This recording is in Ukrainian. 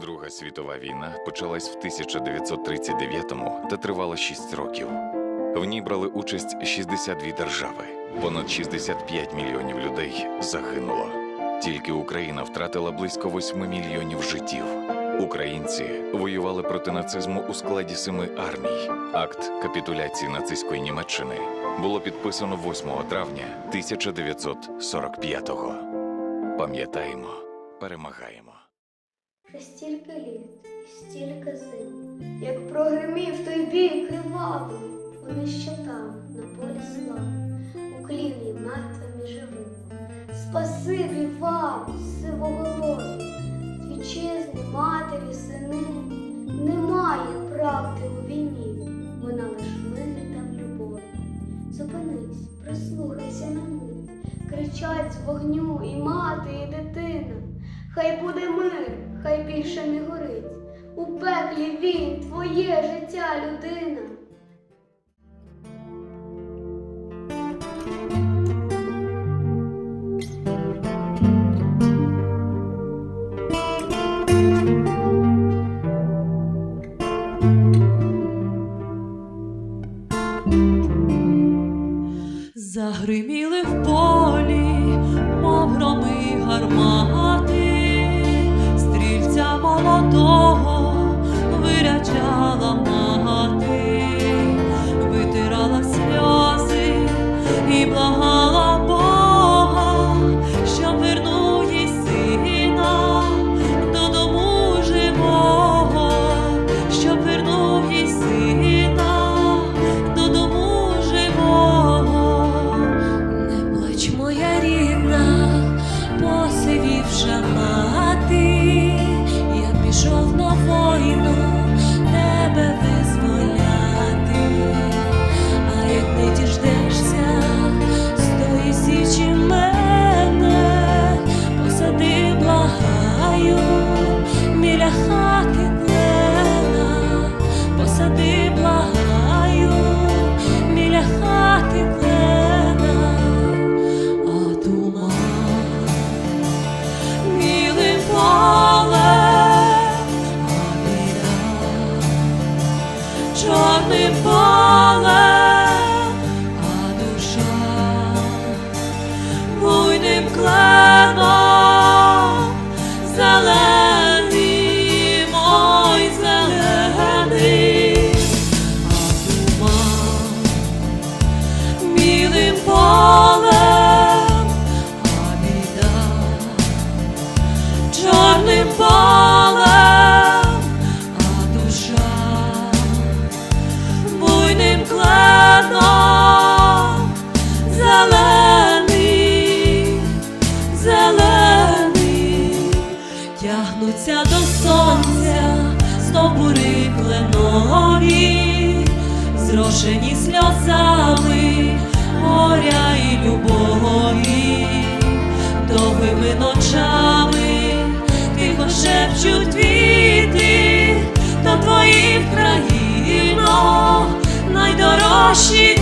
Друга світова війна почалась в 1939-му та тривала 6 років. В ній брали участь 62 держави. Понад 65 мільйонів людей загинуло. Тільки Україна втратила близько 8 мільйонів життів. Українці воювали проти нацизму у складі семи армій. Акт капітуляції нацистської Німеччини було підписано 8 травня 1945-го. Пам'ятаємо, перемагаємо. Вже стільки літ і стільки зим, як прогримів той бій кривавий, вони ще там, на полі сла, у кліні мертвим і живим. Спасибі вам, сивоголові, вітчизни, матері, сини, немає правди у війні, вона лиш мирі та в любові. Зупинись, прислухайся на мить, кричать з вогню і мати, і дитина. Хай буде мир, хай більше не горить. У пеклі він, твоє життя, людина. Загриміли в полі, мов громи гармати, посивівша мати, я пішов на війну тебе визволяти, а як не діждешся з тої січі мене, посади, благаю, біля хати клена, посади, зрошені сльозами, горя і любові, довгими ночами тихо шепчуть твіти то твоїх країно найдорожчі.